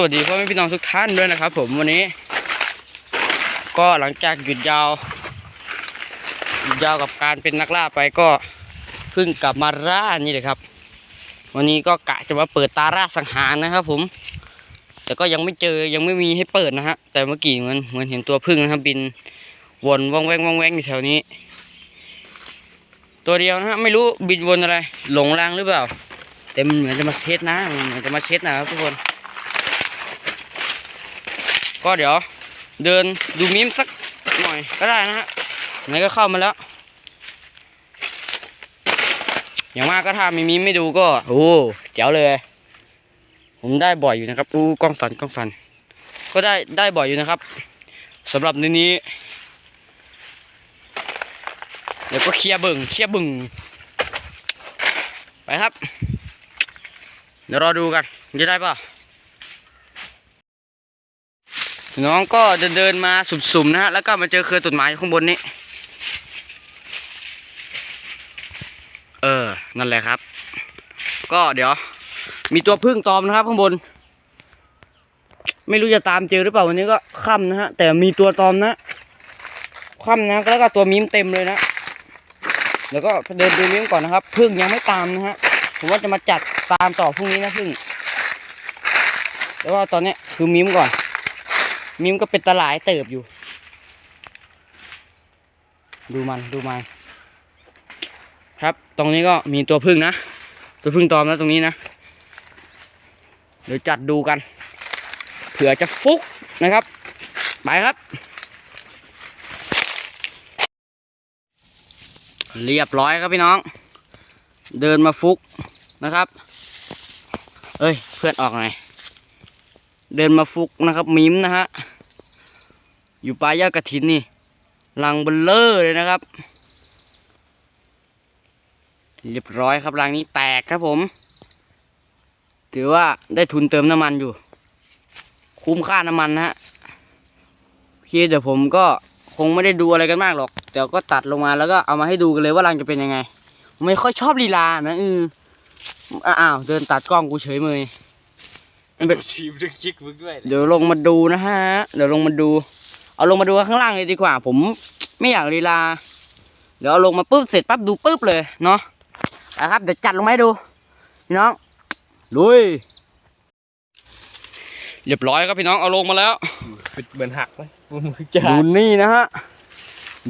สวัสดีพ่อแม่พี่น้องทุกท่านด้วยนะครับ ผมวันนี้ ก็หลังจากหยุดยาวหยุดยาวกับการเป็นนักล่าไปก็เพิ่งกลับมาล่านี่เลยครับ วันนี้ก็กะจะมาเปิดตาล่าสังหารนะครับ ผม แต่ก็ยังไม่เจอยังไม่มีให้เปิดนะฮะแต่เมื่อกี้เหมือนเหมือนเห็นตัวพึ่งนะครับ บินวนว่องแวงว่องแวงอยู่แถวนี้ ตัวเดียวนะฮะไม่รู้บินวนอะไร หลงรางหรือเปล่า แต่มันเหมือนจะมาเช็ดนะเหมือนจะมาเช็ดนะครับทุกคน ก็เดี๋ยวเดินดูมิมสักหน่อยก็ได้นะฮะไหนก็เข้ามาแล้ว อย่างมากก็ถ้ามีมิมไม่ดูก็ โอ้เจ๋วเลย ผมได้บ่อยอยู่นะครับอู้กล้องสันกล้องสัน ก็ได้ได้บ่อยอยู่นะครับสำหรับในนี้ เดี๋ยวก็เคลียร์บึงเคลียร์บึงไปครับ เดี๋ยวรอดูกันจะได้ป่ะ น้องก็เดินเดินมาสุ่มๆนะฮะแล้วก็มาเจอเครือต้นไม้อยู่ข้างบนนี้ เออ นั่นแหละครับ ก็เดี๋ยว มีตัวพึ่งตอมนะครับข้างบน ไม่รู้จะตามเจอหรือเปล่าวันนี้ก็ค่ำนะฮะแต่มีตัวตอมนะค่ำนะแล้วก็ตัวมิมเต็มเลยนะแล้วก็เดินดูมิมก่อนนะครับพึ่งยังไม่ตามนะฮะผมว่าจะมาจัดตามต่อพรุ่งนี้นะพึ่งแต่ว่าตอนนี้คือมิมก่อน มิมก็เป็นตลายเติบอยู่ ดูมันดูมันครับ ตรงนี้ก็มีตัวพึ่งนะ ตัวพึ่งตอมนะตรงนี้นะ เดี๋ยวจัดดูกัน เผื่อจะฟุกนะครับ ไปครับ เรียบร้อยครับพี่น้อง เดินมาฟุกนะครับ เอ้ย เพื่อนออกหน่อย เดินมาฟุกนะครับมิมนะฮะอยู่ปลายยอดกระถินนี่รังเบลเลอร์เลยนะครับ เรียบร้อยครับรังนี้แตกครับผม ถือว่าได้ทุนเติมน้ำมันอยู่ คุ้มค่าน้ำมันนะฮะโอเคเดี๋ยวผมก็คงไม่ได้ดูอะไรกันมากหรอกเดี๋ยวก็ตัดลงมาแล้วก็เอามาให้ดูกันเลยว่ารังจะเป็นยังไง ไม่ค่อยชอบลีลานะอืออ้าวเดินตัดกล้องกูเฉยเมย มันเป็นชีมดึงจิกมึงด้วยเดี๋ยวลงมาดูนะฮะ เดี๋ยวลงมาดู เอาลงมาดูข้างล่างเลยดีกว่า ผมไม่อยากลีลา เดี๋ยวเอาลงมาปุ๊บเสร็จปั๊บดูปุ๊บเลยเนาะนะครับ เดี๋ยวจัดลงมาให้ดูพี่น้องลุยเรียบร้อยครับพี่น้องเอาลงมาแล้วเป็นเหมือนหักไหมมือจะดูนี่นะฮะ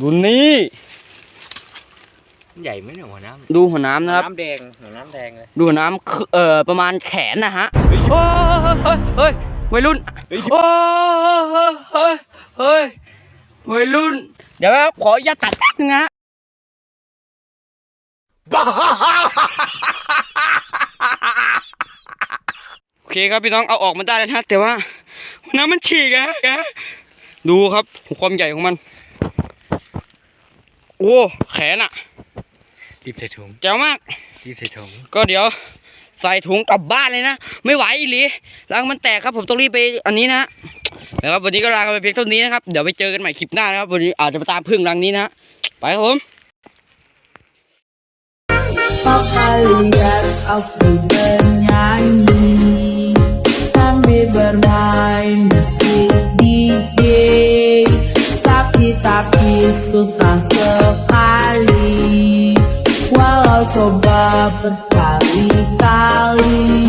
ดูนี่ ใหญ่ไหมเนี่ยหัวน้ดูหัวน้ำำนะครับ น้ำแดงหัวน้ำแดงเลยดูหัวน้ำคือเอ่อประมาณแขนนะฮะโอ้ยเฮ้ยเฮ้ยวัยรุ่นเฮ้ยโอ้ยเฮ้ยเฮ้ยวัยรุ่น เดี๋ยวนะครับขออย่าตตัดแป๊บนึงนะโอเคครับพี่น้องเอาออกมาได้แล้วนะแต่ว่าน้ำมันฉีกอะอะดูครับความใหญ่ของมัน โอ้ แขนอะ รีบใส่ถุงแจ๋วมากรีบใส่ถุงก็เดี๋ยว ใส่ถุงกลับบ้านเลยนะ ไม่ไหวอีหลีรังมันแตกครับผมต้องรีบไปอันนี้นะแล้วครับวันนี้ก็ลากันไปเพียงเท่านี้นะครับเดี๋ยวไปเจอกันใหม่คลิปหน้านะครับวันนี้อาจจะไปตามพึ่งรังนี้นะไปครับผม Kau lihat aku bernyanyi Sambil bermain musik DJ Tapi-tapi susah sekali coba berkali-kali